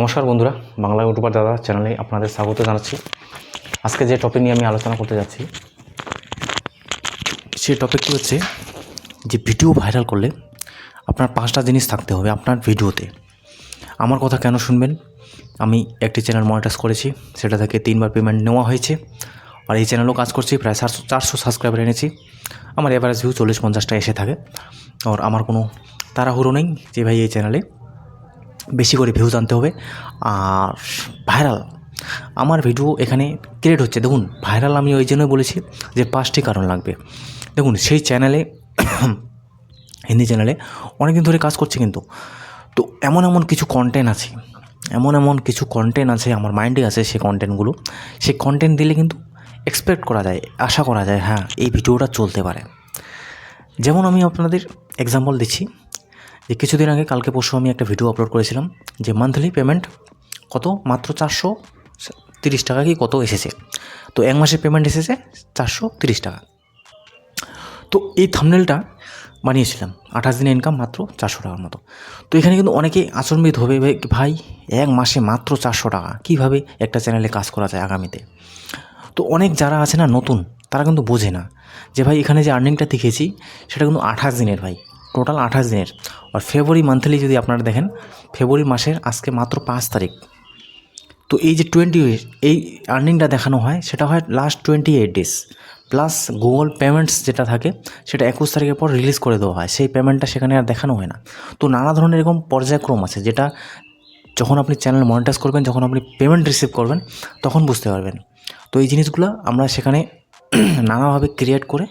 নমস্কার বন্ধুরা, বাংলা ইউটিউবার দাদা চ্যানেলে আপনাদের স্বাগত জানাচ্ছি। আজকে যে টপিক নিয়ে আমি আলোচনা করতে যাচ্ছি সেই টপিকটি হচ্ছে যে ভিডিও ভাইরাল করলে আপনার পাঁচটা জিনিস থাকতে হবে আপনার ভিডিওতে আমার কথা কেন শুনবেন? আমি একটি চ্যানেল মনিটাইজ করেছি, সেটা থেকে তিনবার পেমেন্ট নেওয়া হয়েছে, আর এই চ্যানেলও কাজ করছি, প্রায় চারশো চারশো সাবস্ক্রাইবার এনেছি। আমার এভারেজ ভিউ চল্লিশ পঞ্চাশটা এসে থাকে, আর আমার কোনো তাড়াহুড়ো নেই যে ভাই এই চ্যানেলে বেশি করে ভিউজ আনতে হবে। আর ভাইরাল আমার ভিডিও এখানে ক্রিয়েট হচ্ছে। দেখুন ভাইরাল আমি ওই জন্যই বলেছি যে পাঁচটি কারণ লাগবে। দেখুন, সেই চ্যানেলে হিন্দি চ্যানেলে অনেকদিন ধরে কাজ করছে কিন্তু। তো এমন এমন কিছু কন্টেন্ট আছে, এমন এমন কিছু কন্টেন্ট আছে, আমার মাইন্ডে আছে সেই কন্টেন্টগুলো সেই কন্টেন্ট দিলে কিন্তু এক্সপেক্ট করা যায়, আশা করা যায় হ্যাঁ এই ভিডিওটা চলতে পারে। যেমন আমি আপনাদের এক্সাম্পল দিচ্ছি। যে কিছুদিন আগে কালকে পরশু আমি একটা ভিডিও আপলোড করেছিলাম যে মান্থলি পেমেন্ট কত? মাত্র চারশো তিরিশ টাকা কি কত এসেছে? তো এক মাসের পেমেন্ট এসেছে চারশো তিরিশ টাকা। তো এই থামনেলটা বানিয়েছিলাম, আঠাশ দিনের ইনকাম মাত্র চারশো টাকার মতো। তো এখানে কিন্তু অনেকে আচরণবিদ হবে, ভাই এক মাসে মাত্র চারশো টাকা। কীভাবে একটা চ্যানেলে কাজ করা যায় আগামীতে? তো অনেক যারা আছে না নতুন, তারা কিন্তু বোঝে না যে, ভাই, এখানে যে আর্নিংটা দেখেছি, সেটা কিন্তু আঠাশ দিনের, ভাই। টোটাল আঠাশ দিনের। আর ফেব্রুয়ারি মান্থলি যদি আপনারা দেখেন, ফেব্রুয়ারি মাসের আজকে মাত্র পাঁচ তারিখ। তো এই যে টোয়েন্টি এই আর্নিংটা দেখানো হয়, সেটা হয় last twenty eight days plus Google payments যেটা থাকে, সেটা একুশ তারিখের পর রিলিজ করে দেওয়া হয়। সেই পেমেন্টটা সেখানে আর দেখানো হয় না। তো নানা ধরনের এরকম পর্যায়ক্রম আছে, যেটা যখন আপনি চ্যানেল মনিটাইজ করবেন, যখন আপনি পেমেন্ট রিসিভ করবেন, তখন বুঝতে পারবেন। তো এই জিনিসগুলো আমরা সেখানে নানাভাবে ক্রিয়েট করে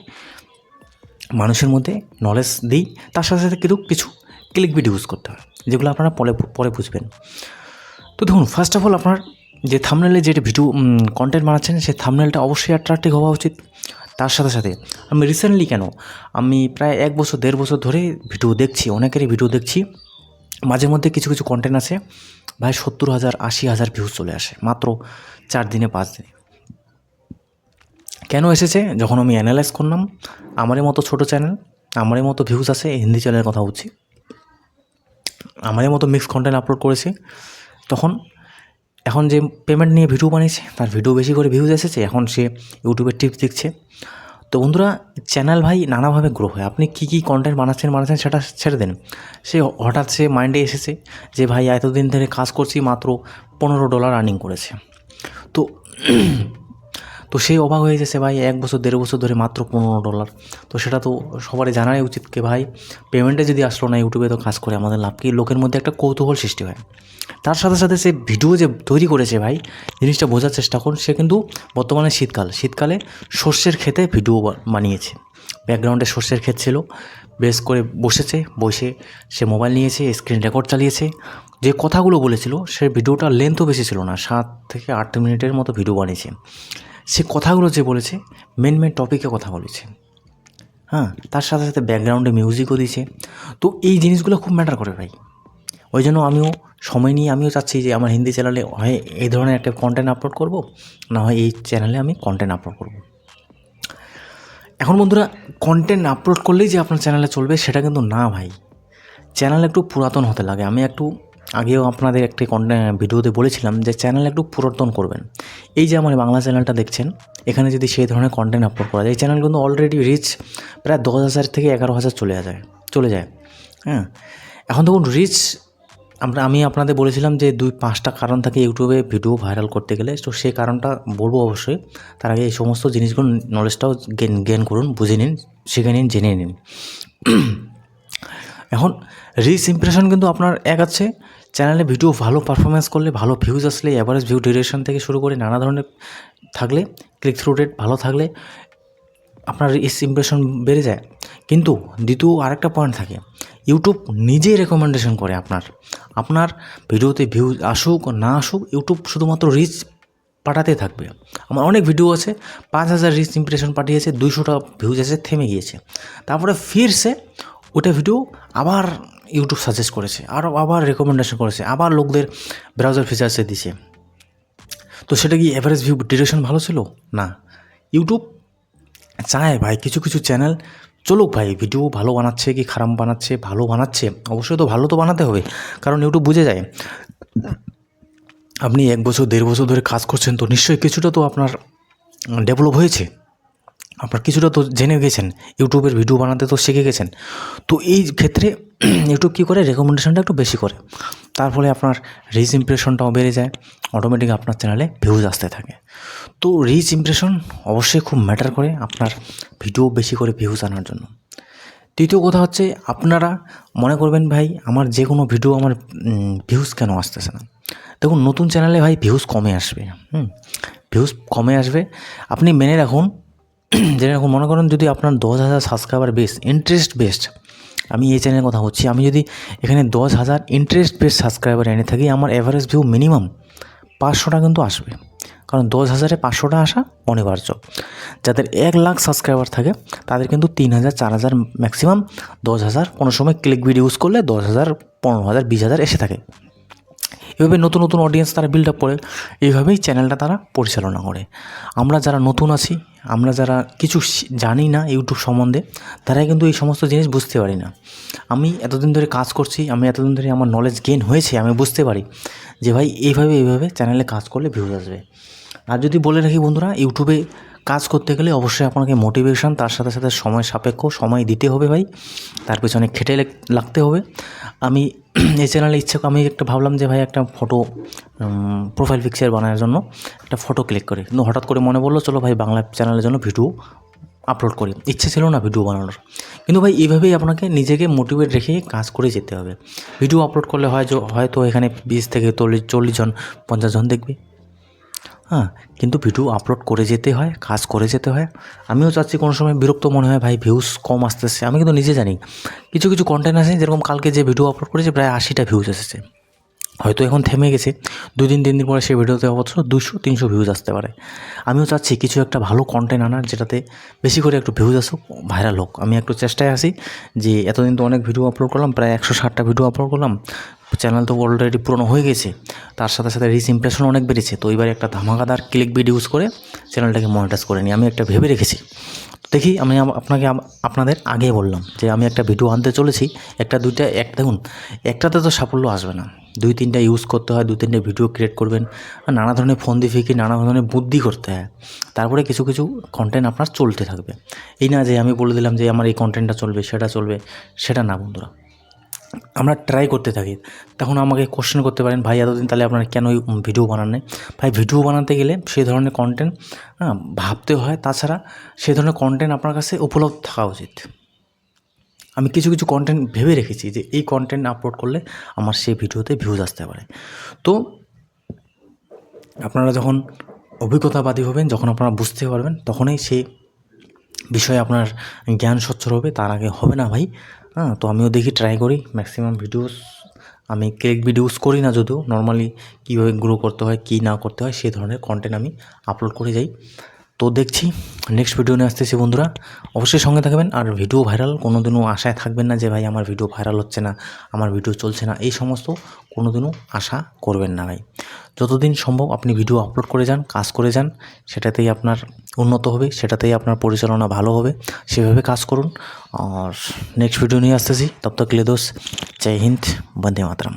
মানুষের মধ্যে নলেজ দিই, তার সাথে সাথে কিন্তু কিছু ক্লিক বিট ইউজ করতে হয়, যেগুলো আপনারা পরে পরে বুঝবেন। তো দেখুন ফার্স্ট অফ অল আপনার যে থামনেলে যেটা ভিডিও কন্টেন্ট বানাচ্ছেন, সেই থামনেলটা অবশ্যই অ্যাট্রাক্টিভ হওয়া উচিত। তার সাথে সাথে আমি রিসেন্টলি কেন, আমি প্রায় এক বছর, দেড় বছর ধরে ভিডিও দেখছি, অনেকেরই ভিডিও দেখছি। মাঝে মধ্যে কিছু কিছু কন্টেন্ট আছে, ভাই সত্তর হাজার, আশি হাজার ভিউজ চলে আসে, মাত্র চার দিনে পাঁচ দিনে। কেন এসেছে? যখন আমি অ্যানালাইজ করলাম, আমারই মতো ছোট চ্যানেল আমারই মতো ভিউজ আছে, হিন্দি চ্যানেলের কথা বলছি। আমারই মতো মিক্স কন্টেন্ট আপলোড করেছে। তখন, এখন যে পেমেন্ট নিয়ে ভিডিও বানিয়েছে, তার ভিডিও বেশি করে ভিউজ এসেছে, এখন সে ইউটিউবের টিপস দিচ্ছে তো বন্ধুরা চ্যানেল ভাই নানাভাবে গ্রো হয়। আপনি কী কী কন্টেন্ট বানাচ্ছেন বানাচ্ছেন সেটা ছেড়ে দেন। সে হঠাৎ সে মাইন্ডে এসেছে যে, ভাই, এতদিন ধরে কাজ করছি মাত্র পনেরো ডলার আর্নিং করেছে। তো তো সেই অবাক হয়ে গেছে ভাই, এক বছর, দেড় বছর ধরে মাত্র পনেরো ডলার তো সেটা তো সবারই জানাই উচিত কি ভাই পেমেন্টে যদি আসলো না ইউটিউবে তো কাজ করে আমাদের লাভ কি? লোকের মধ্যে একটা কৌতূহল সৃষ্টি হয়। তার সাথে সাথে সে ভিডিও যে তৈরি করেছে ভাই, জিনিসটা বোঝার চেষ্টা করুন, সে কিন্তু বর্তমানে শীতকাল। শীতকালে সর্ষের খেতে ভিডিও বানিয়েছে। ব্যাকগ্রাউন্ডে সর্ষের ক্ষেত ছিল। বেশ করে বসেছে, বসে সে মোবাইল নিয়েছে স্ক্রিন রেকর্ড চালিয়েছে। যে কথাগুলো বলেছিল, সে ভিডিওটার লেন্থও বেশি ছিল না, সাত থেকে আট মিনিটের মতো ভিডিও বানিয়েছে। সে কথাগুলো যে বলেছে মেন মেন টপিকে কথা বলেছে। হ্যাঁ তার সাথে সাথে ব্যাকগ্রাউন্ডে মিউজিকও দিয়েছে। তো এই জিনিসগুলো খুব ম্যাটার করে ভাই। ওই জন্য আমিও সময় নিয়ে আমিও চাচ্ছি যে আমার হিন্দি চ্যানেলে হয় এই ধরনের একটা কন্টেন্ট আপলোড করব, না হয় এই চ্যানেলে আমি কন্টেন্ট আপলোড করব। এখন বন্ধুরা কন্টেন্ট আপলোড করলেই যে আপনার চ্যানেলে চলবে, সেটা কিন্তু না ভাই। চ্যানেল একটু পুরাতন হতে লাগে। আমি একটু আগেও আপনাদের একটি ভিডিওতে বলেছিলাম যে চ্যানেল একটু পুরাতন করবেন। এই যে আমার বাংলা চ্যানেলটা দেখছেন, এখানে যদি সেই ধরনের কন্টেন্ট আপলোড করা যায়, এই চ্যানেল কিন্তু অলরেডি রিচ প্রায় দশ হাজার থেকে এগারো হাজার চলে যায় চলে যায়। হ্যাঁ এখন দেখুন রিচ আমরা, আমি আপনাদের বলেছিলাম যে দুই, পাঁচটা কারণ থাকে ইউটিউবে ভিডিও ভাইরাল করতে গেলে, তো সেই কারণটা বলব অবশ্যই। তার আগে এই সমস্ত জিনিসগুলো নলেজটাও গেন গেন করুন, বুঝে নিন, শিখে নিন, জেনে নিন। এখন রিচ ইমপ্রেশন কিন্তু আপনার এক আছে। চ্যানেলে ভিডিও ভালো পারফরমেন্স করলে, ভালো ভিউজ আসলে অ্যাভারেজ ভিউ ডিউরেশন থেকে শুরু করে নানা ধরনের থাকলে ক্লিক থ্রু রেট ভালো থাকলে আপনার রিচ ইমপ্রেশন বেড়ে যায়। কিন্তু দ্বিতীয় আরেকটা পয়েন্ট থাকে ইউটিউব নিজেই রেকমেন্ডেশন করে আপনার। আপনার ভিডিওতে ভিউজ আসুক, না আসুক ইউটিউব শুধুমাত্র রিচ পাঠাতে থাকবে। আমার অনেক ভিডিও আছে, পাঁচ হাজার রিচ ইমপ্রেশন পাঠিয়েছে, দুইশোটা ভিউজ আছে থেমে গিয়েছে। তারপরে ফিরছে, ওটা ভিডিও আবার ইউটিউব সাজেস্ট করেছে আরও আবার রেকমেন্ডেশন করেছে, আবার লোকদের ব্রাউজার ফিচার্সে দিছে। তো সেটা কি অ্যাভারেজ ভিউ ডিউরেশন ভালো ছিল? না। ইউটিউব চায় ভাই কিছু কিছু চ্যানেল চলুক ভাই ভিডিও ভালো বানাচ্ছে কি খারাপ বানাচ্ছে? ভালো বানাচ্ছে, অবশ্যই তো ভালো তো বানাতে হবে, কারণ ইউটিউব বুঝে যায়। আপনি এক বছর, দেড় বছর ধরে কাজ করছেন, তো নিশ্চয়ই কিছুটা তো আপনার ডেভেলপ হয়েছে। আপনার কিছুটা তো জেনে গেছেন ইউটিউবের ভিডিও বানাতে তো শিখে গেছেন। তো এই ক্ষেত্রে ইউটিউব কী করে? রেকমেন্ডেশনটা একটু বেশি করে। তার ফলে আপনার রিচ ইমপ্রেশনটাও বেড়ে যায় অটোমেটিক আপনার চ্যানেলে ভিউজ আসতে থাকে। তো রিচ ইমপ্রেশন অবশ্যই খুব ম্যাটার করে আপনার ভিডিও বেশি করে ভিউজ আনার জন্য। তৃতীয় কথা হচ্ছে, আপনারা মনে করবেন ভাই, আমার যে কোনো ভিডিও আমার ভিউজ কেন আসতেছে না? দেখুন, নতুন চ্যানেলে ভাই ভিউজ কমে আসবে, হুম? ভিউজ কমে আসবে। আপনি মেনে রাখুন রাখুন, মনে করেন যদি আপনার দশ হাজার সাবস্ক্রাইবার বেস ইন্টারেস্ট বেসড আমি এই চ্যানেলের কথা বলছি। আমি যদি এখানে দশ হাজার ইন্টারেস্ট বেস সাবস্ক্রাইবার এনে থাকি, আমার অ্যাভারেজ ভিউ মিনিমাম পাঁচশোটা কিন্তু আসবে। কারণ দশ হাজারে পাঁচশোটা আসা অনিবার্য। যাদের এক লাখ সাবস্ক্রাইবার থাকে, তাদের কিন্তু তিন হাজার, চার হাজার ম্যাক্সিমাম দশ হাজার কোনো সময় ক্লিক ভিডিও ইউজ করলে দশ হাজার, পনেরো হাজার, বিশ হাজার এসে থাকে। এভাবে নতুন নতুন অডিয়েন্স তারা বিল্ড আপ করে এইভাবেই চ্যানেলটা তারা পরিচালনা করে। আমরা যারা নতুন আছি, আমরা যারা কিছু জানি না ইউটিউব সম্বন্ধে তারাই কিন্তু এই সমস্ত জিনিস বুঝতে পারি না। আমি এতদিন ধরে কাজ করছি, আমি এতদিন ধরে আমার নলেজ গেইন হয়েছে, আমি বুঝতে পারি যে ভাই, এইভাবে এইভাবে চ্যানেলে কাজ করলে ভিউজ আসবে। আর যদি বলে রাখি বন্ধুরা ইউটিউবে কাজ করতে গেলে অবশ্যই আপনাকে মোটিভেশন তার সাথে সাথে সময় সাপেক্ষ, সময় দিতে হবে ভাই। তার পেছনে খেটে লেগ- লাগতে হবে। আমি এই চ্যানেলে ইচ্ছে আমি একটা ভাবলাম যে ভাই একটা ফটো প্রোফাইল পিকচার বানানোর জন্য একটা ফটো ক্লিক করি। কিন্তু হঠাৎ করে মনে পড়ল, চলো ভাই বাংলা চ্যানেলের জন্য ভিডিও আপলোড করি। ইচ্ছে ছিল না ভিডিও বানানোর। কিন্তু ভাই এইভাবেই আপনাকে নিজেকে মোটিভেট রেখে কাজ করে যেতে হবে। ভিডিও আপলোড করলে হয় হয়তো এখানে বিশ থেকে চল্লিশ চল্লিশ জন, পঞ্চাশ জন দেখবে। হ্যাঁ কিন্তু ভিডিও আপলোড করে যেতে হয়, কাজ করে যেতে হয়। আমিও চাচ্ছি কোনো সময় বিরক্ত মনে হয়, ভাই ভিউজ কম আসতেছে। আমি কিন্তু নিজে জানি, কিছু কিছু কন্টেন্ট আছে যেরকম কালকে যে ভিডিও আপলোড করেছে, প্রায় আশিটা ভিউজ এসেছে। হয়তো এখন থেমে গেছে, দুই দিন তিন দিন পরে সেই ভিডিওতে অবশ্য দুশো তিনশো ভিউজ আসতে পারে। আমিও চাচ্ছি কিছু একটা ভালো কন্টেন্ট আনার, যেটাতে বেশি করে একটু ভিউজ আসুক ভাইরাল হোক। আমি একটু চেষ্টায় আছি যে, এতদিন তো অনেক ভিডিও আপলোড করলাম, প্রায় একশো ষাটটা ভিডিও আপলোড করলাম। চ্যানেল তো অলরেডি পুরনো হয়ে গেছে, তার সাথে সাথে রিচ ইমপ্রেশন অনেক বেড়েছে। তো এবার একটা ধামাকাদার ক্লিক বিড ইউজ করে চ্যানেলটাকে মনিটাইজ করে নিই আমি একটা ভেবে রেখেছি। দেখি আমি আপনাকে আপনাদের আগে বললাম যে আমি একটা ভিডিও আনতে চলেছি, একটা দুইটা, এক দেখুন, একটাতে তো সাফল্য আসবে না। দুই তিনটা ইউজ করতে হয়, দুই তিনটে ভিডিও ক্রিয়েট করবেন, আর নানা ধরনের ফোন দিয়ে ফিকি, নানা ধরনের বুদ্ধি করতে হয়। তারপরে কিছু কিছু কন্টেন্ট আপনার চলতে থাকবে। এই না যে আমি বলে দিলাম যে আমার এই কন্টেন্টটা চলবে, সেটা চলবে, সেটা না বন্ধুরা। আমরা ট্রাই করতে থাকি। তখন আমাকে কোশ্চেন করতে পারেন, ভাই, এতদিন তাহলে আপনারা কেন ওই ভিডিও বানান নাই? ভাই ভিডিও বানাতে গেলে সেই ধরনের কন্টেন্ট ভাবতে হয়। তাছাড়া সেই ধরনের কন্টেন্ট আপনার কাছে উপলব্ধ থাকা উচিত। আমি কিছু কিছু কন্টেন্ট ভেবে রেখেছি যে এই কন্টেন্ট আপলোড করলে আমার সেই ভিডিওতে ভিউজ আসতে পারে। তো আপনারা যখন অভিজ্ঞতাবাদী হবেন, যখন আপনারা বুঝতে পারবেন, তখনই সেই বিষয়ে আপনার জ্ঞান স্বচ্ছর হবে। তার আগে হবে না ভাই। হ্যাঁ তো আমিও দেখি ট্রাই করি ম্যাক্সিমাম ভিডিওস আমি কেক ভিডিওস করি না যদিও নর্মালি কীভাবে গ্রো করতে হয়, কী না করতে হয় সেই ধরনের কন্টেন্ট আমি আপলোড করে যাই। তো দেখছি নেক্সট ভিডিও নিয়ে আসতেছি বন্ধুরা। অবশ্যই সঙ্গে থাকবেন। আর ভিডিও ভাইরাল কোনো দিনও আশায় থাকবেন না যে, ভাই, আমার ভিডিও ভাইরাল হচ্ছে না, আমার ভিডিও চলছে না। এই সমস্ত কোনো দিনও আশা করবেন না, ভাই। যতদিন সম্ভব আপনি ভিডিও আপলোড করে যান, কাজ করে যান, সেটাতেই আপনার উন্নত হবে, সেটাতেই আপনার পরিচালনা ভালো হবে। সেভাবে কাজ করুন। আর নেক্সট ভিডিও নিয়ে আসতেছি। তব তক জয় হিন্দ, বন্দে মাতরম।